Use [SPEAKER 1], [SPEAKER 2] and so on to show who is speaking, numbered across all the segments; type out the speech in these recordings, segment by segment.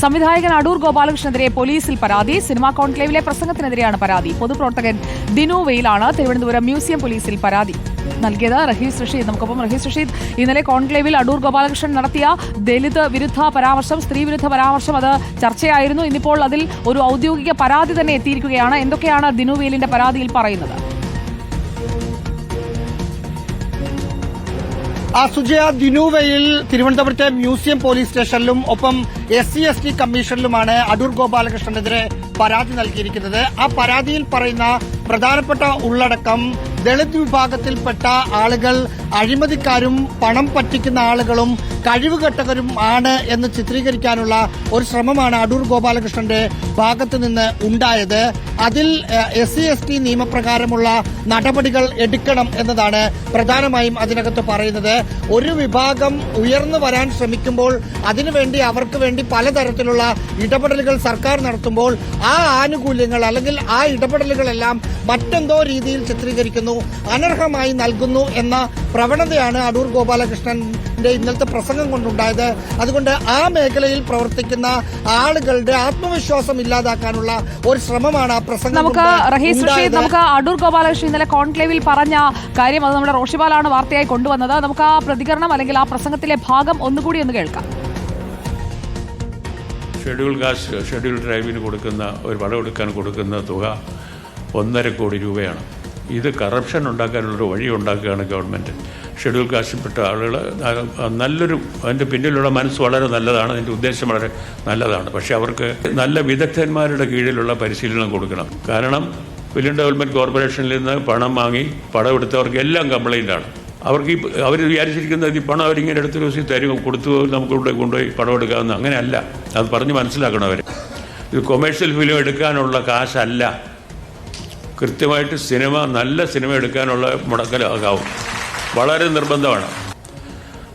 [SPEAKER 1] സംവിധായകൻ അടൂർ ഗോപാലകൃഷ്ണനെതിരെ പോലീസിൽ പരാതി. സിനിമാ കോൺക്ലേവിലെ പ്രസംഗത്തിനെതിരെയാണ് പരാതി. പൊതുപ്രവർത്തകൻ ദിനു വെയിലാണ് തിരുവനന്തപുരം മ്യൂസിയം പോലീസിൽ പരാതി. നൽകിയത് റഹീസ് റഷീദ്. നമുക്കൊപ്പം റഹീസ് റഷീദ്. ഇന്നലെ കോൺക്ലേവിൽ അടൂർ ഗോപാലകൃഷ്ണൻ നടത്തിയ ദലിത് വിരുദ്ധ പരാമർശം സ്ത്രീ വിരുദ്ധ പരാമർശം അത് ചർച്ചയായിരുന്നു. ഇന്നിപ്പോൾ അതിൽ ഒരു ഔദ്യോഗിക പരാതി തന്നെ എത്തിയിരിക്കുകയാണ്. എന്തൊക്കെയാണ് ദിനു വെയിലിന്റെ പരാതിയിൽ പറയുന്നത്?
[SPEAKER 2] സുജയ ദിനുവയിൽ തിരുവനന്തപുരത്തെ മ്യൂസിയം പോലീസ് സ്റ്റേഷനിലും ഒപ്പം എസ് സി എസ് ടി കമ്മീഷനിലുമാണ് അടൂർ ഗോപാലകൃഷ്ണനെതിരെ പരാതി നൽകിയിരിക്കുന്നത്. ആ പരാതിയിൽ പറയുന്ന പ്രധാനപ്പെട്ട ഉള്ളടക്കം ദളിത് വിഭാഗത്തിൽപ്പെട്ട ആളുകൾ അഴിമതിക്കാരും പണം പറ്റിക്കുന്ന ആളുകളും കഴിവുകെട്ടവരും ആണ് എന്ന് ചിത്രീകരിക്കാനുള്ള ഒരു ശ്രമമാണ് അടൂർ ഗോപാലകൃഷ്ണന്റെ ഭാഗത്തു നിന്ന് ഉണ്ടായത്. അതിൽ എസ് സി എസ് ടി നിയമപ്രകാരമുള്ള നടപടികൾ എടുക്കണം എന്നതാണ് പ്രധാനമായും അതിനകത്ത് പറയുന്നത്. ഒരു വിഭാഗം ഉയർന്നു വരാൻ ശ്രമിക്കുമ്പോൾ അതിനുവേണ്ടി അവർക്ക് വേണ്ടി പലതരത്തിലുള്ള ഇടപെടലുകൾ സർക്കാർ നടത്തുമ്പോൾ ആ ആനുകൂല്യങ്ങൾ അല്ലെങ്കിൽ ആ ഇടപെടലുകളെല്ലാം മറ്റെന്തോ രീതിയിൽ ചിത്രീകരിക്കുന്നു. അനർഹമായി നൽകുന്നു എന്ന പ്രവണതയാണ് അടൂർ ഗോപാലകൃഷ്ണന്റെ ഇന്നലത്തെ പ്രസംഗം കൊണ്ടുണ്ടായത്. അതുകൊണ്ട് ആ മേഖലയിൽ പ്രവർത്തിക്കുന്ന ആളുകളുടെ ആത്മവിശ്വാസം ഇല്ലാതാക്കാനുള്ള ഒരു ശ്രമമാണ് ആ പ്രസംഗം
[SPEAKER 1] നമുക്ക്. നമുക്ക് അടൂർ ഗോപാലകൃഷ്ണൻ ഇന്നലെ കോൺക്ലേവിൽ പറഞ്ഞ കാര്യം അത് നമ്മുടെ റോഷിപാലാണ് വാർത്തയായി കൊണ്ടുവന്നത്. നമുക്ക് ആ പ്രതികരണം അല്ലെങ്കിൽ ആ പ്രസംഗത്തിലെ ഭാഗം ഒന്നുകൂടി ഒന്ന് കേൾക്കാം.
[SPEAKER 3] ഷെഡ്യൂൾ കാസ്റ്റ് ഷെഡ്യൂൾ ട്രൈബിന് കൊടുക്കുന്ന ഒരു വിളവെടുക്കാൻ കൊടുക്കുന്ന തുക ഒന്നര കോടി രൂപയാണ്. ഇത് കറപ്ഷൻ ഉണ്ടാക്കാനുള്ളൊരു വഴി ഉണ്ടാക്കുകയാണ് ഗവൺമെന്റ് ഷെഡ്യൂൾ കാസ്റ്റിൽപ്പെട്ട ആളുകൾ നല്ലൊരു അതിന്റെ പിന്നിലുള്ള മനസ്സ് വളരെ നല്ലതാണ് അതിന്റെ ഉദ്ദേശം വളരെ നല്ലതാണ്. പക്ഷേ അവർക്ക് നല്ല വിദഗ്ധന്മാരുടെ കീഴിലുള്ള പരിശീലനം കൊടുക്കണം. കാരണം ഫിലിം ഡെവലപ്മെന്റ് കോർപ്പറേഷനിൽ നിന്ന് പണം വാങ്ങി പണം എടുത്തവർക്ക് എല്ലാം കംപ്ലയിന്റാണ് അവർക്ക് ഈ അവർ വിചാരിച്ചിരിക്കുന്നത് ഈ പണം അവരിങ്ങനെ എടുത്ത് ദിവസം തരും കൊടുത്തു നമുക്ക് ഇവിടെ കൊണ്ടുപോയി പണം എടുക്കാമെന്ന്. അങ്ങനെയല്ല. അത് പറഞ്ഞ് മനസ്സിലാക്കണം അവർ ഇത് കൊമേഴ്ഷ്യൽ ഫിലിം എടുക്കാനുള്ള കാശല്ല. കൃത്യമായിട്ട് സിനിമ നല്ല സിനിമ എടുക്കാനുള്ള മുടക്കലാകാവും. വളരെ നിർബന്ധമാണ്.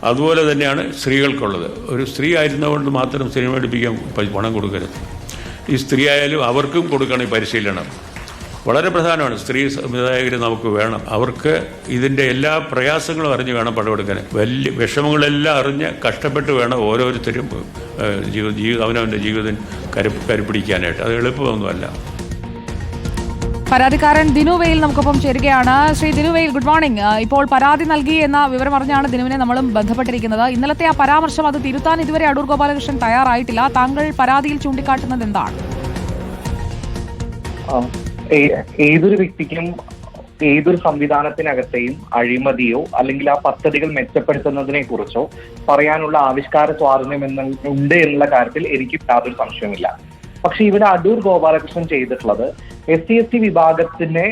[SPEAKER 3] അതുപോലെ തന്നെയാണ് സ്ത്രീകൾക്കുള്ളത്. ഒരു സ്ത്രീ ആയിരുന്നതുകൊണ്ട് മാത്രം സിനിമ എടുപ്പിക്കാൻ പണം കൊടുക്കരുത്. ഈ സ്ത്രീ ആയാലും അവർക്കും കൊടുക്കണം ഈ പരിശീലനം. വളരെ പ്രധാനമാണ്. സ്ത്രീ സംവിധായകർ നമുക്ക് വേണം. അവർക്ക് ഇതിന്റെ എല്ലാ പ്രയാസങ്ങളും അറിഞ്ഞ് വേണം പടമെടുക്കാൻ. വലിയ വിഷമങ്ങളെല്ലാം അറിഞ്ഞ് കഷ്ടപ്പെട്ട് വേണം ഓരോരുത്തരും ജീവിതം ജീവി ജീവി അവനവന്റെ ജീവിതം കരു കരുപ്പിടിക്കാനായിട്ട് അത് എളുപ്പമൊന്നുമല്ല.
[SPEAKER 1] പരാതിക്കാരൻ ദിനുവയിൽ നമുക്കൊപ്പം ചേരുകയാണ്. ശ്രീ ദിനുവയിൽ ഗുഡ് മോർണിംഗ് ഇപ്പോൾ പരാതി നൽകി എന്ന വിവരം അറിഞ്ഞാണ് ദിനുവിനെ നമ്മളും ബന്ധപ്പെട്ടിരിക്കുന്നത്. ഇന്നലത്തെ ആ പരാമർശം അത് തിരുത്താൻ ഇതുവരെ അടൂർ ഗോപാലകൃഷ്ണൻ തയ്യാറായിട്ടില്ല. താങ്കൾ പരാതിയിൽ ചൂണ്ടിക്കാട്ടുന്നത് എന്താണ്?
[SPEAKER 4] ഏതൊരു വ്യക്തിക്കും ഏതൊരു സംവിധാനത്തിനകത്തെയും അഴിമതിയോ അല്ലെങ്കിൽ ആ പദ്ധതികൾ മെച്ചപ്പെടുത്തുന്നതിനെ കുറിച്ചോ പറയാനുള്ള ആവിഷ്കാര സ്വാതന്ത്ര്യം എന്ന് ഉണ്ട് എന്നുള്ള കാര്യത്തിൽ എനിക്ക് യാതൊരു സംശയമില്ല പക്ഷെ ഇവിടെ അടൂർ ഗോപാലകൃഷ്ണൻ ചെയ്തിട്ടുള്ളത് എസ് സി എസ് ടി വിഭാഗത്തിന്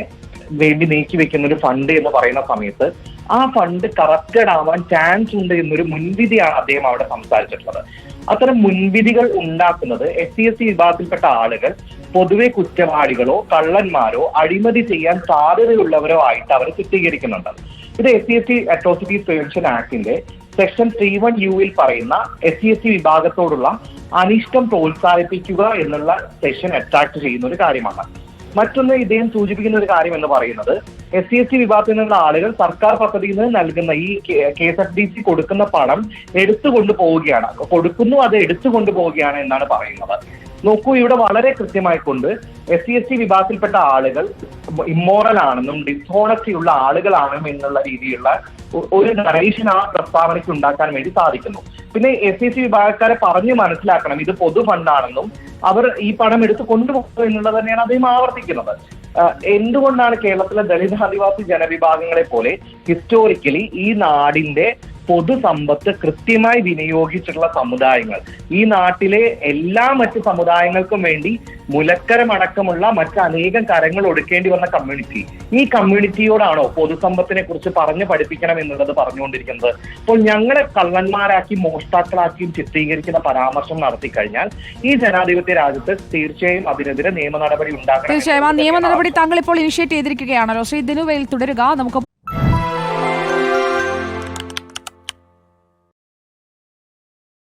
[SPEAKER 4] വേണ്ടി നീക്കി വെക്കുന്ന ഒരു ഫണ്ട് എന്ന് പറയുന്ന സമയത്ത് ആ ഫണ്ട് കറക്റ്റഡ് ആവാൻ ചാൻസ് ഉണ്ട് എന്നൊരു മുൻവിധിയാണ് അദ്ദേഹം അവിടെ സംസാരിച്ചിട്ടുള്ളത്. അത്തരം മുൻവിധികൾ ഉണ്ടാക്കുന്നത് എസ് സി എസ് ടി വിഭാഗത്തിൽപ്പെട്ട ആളുകൾ പൊതുവെ കുറ്റവാളികളോ കള്ളന്മാരോ അഴിമതി ചെയ്യാൻ സാധ്യതയുള്ളവരോ ആയിട്ട് അവർ ചിത്രീകരിക്കുന്നുണ്ട്. ഇത് S C S T atrocities prevention ആക്ടിന്റെ section three one യുവിൽ പറയുന്ന എസ് സി എസ് ടി വിഭാഗത്തോടുള്ള അനിഷ്ടം പ്രോത്സാഹിപ്പിക്കുക എന്നുള്ള സെക്ഷൻ അട്രാക്ട് ചെയ്യുന്ന ഒരു കാര്യമാണ്. മറ്റൊന്ന് ഇദ്ദേഹം സൂചിപ്പിക്കുന്ന ഒരു കാര്യം എന്ന് പറയുന്നത് എസ് സി എസ് ടി വിഭാഗത്തിൽ നിന്നുള്ള ആളുകൾ സർക്കാർ പദ്ധതിയിൽ നിന്ന് നൽകുന്ന ഈ K S F D C കൊടുക്കുന്ന പണം എടുത്തുകൊണ്ട് പോവുകയാണ് കൊടുക്കുന്നു അത് എടുത്തുകൊണ്ട് പോവുകയാണ് എന്നാണ് പറയുന്നത്. നോക്കൂ ഇവിടെ വളരെ കൃത്യമായി കൊണ്ട് എസ് സി എസ് ടി വിഭാഗത്തിൽപ്പെട്ട ആളുകൾ ഇമ്മോറൽ ആണെന്നും ഡിസോണസ്റ്റി ഉള്ള ആളുകളാണെന്നും എന്നുള്ള രീതിയിലുള്ള ഒരു നറേഷൻ ആ പ്രസ്താവനയ്ക്ക് ഉണ്ടാക്കാൻ വേണ്ടി സാധിക്കുന്നു. പിന്നെ എസ് സി സി വിഭാഗക്കാരെ പറഞ്ഞു മനസ്സിലാക്കണം ഇത് പൊതു ഫണ്ടാണെന്നും അവർ ഈ പണം എടുത്ത് കൊണ്ടുപോകുന്നു എന്നുള്ളത് തന്നെയാണ് അദ്ദേഹം ആവർത്തിക്കുന്നത്. എന്തുകൊണ്ടാണ് കേരളത്തിലെ ദളിത് ആദിവാസി ജനവിഭാഗങ്ങളെ പോലെ ഹിസ്റ്റോറിക്കലി ഈ നാടിന്റെ പൊതുസമ്പത്ത് കൃത്യമായി വിനിയോഗിച്ചിട്ടുള്ള സമുദായങ്ങൾ. ഈ നാട്ടിലെ എല്ലാ മറ്റ് സമുദായങ്ങൾക്കും വേണ്ടി മുലക്കരമടക്കമുള്ള മറ്റ് അനേകം കരങ്ങൾ ഒടുക്കേണ്ടി വന്ന കമ്മ്യൂണിറ്റി ഈ കമ്മ്യൂണിറ്റിയോടാണോ പൊതുസമ്പത്തിനെ കുറിച്ച് പറഞ്ഞു പഠിപ്പിക്കണം എന്നുള്ളത് പറഞ്ഞുകൊണ്ടിരിക്കുന്നത്? അപ്പോൾ ഞങ്ങളെ കള്ളന്മാരാക്കി മോഷ്ടാക്കളാക്കിയും ചിത്രീകരിക്കുന്ന പരാമർശം നടത്തി കഴിഞ്ഞാൽ ഈ ജനാധിപത്യ രാജ്യത്ത് തീർച്ചയായും അതിനെതിരെ നിയമ നടപടി ഉണ്ടാക്കണം
[SPEAKER 1] തീർച്ചയായും ആ നിയമ നടപടി താങ്കൾ ഇപ്പോൾ ഇനിഷ്യേറ്റ് ചെയ്തിരിക്കുകയാണല്ലോ. ശ്രീ ദിനുവയിൽ തുടരുക. നമുക്കൊപ്പം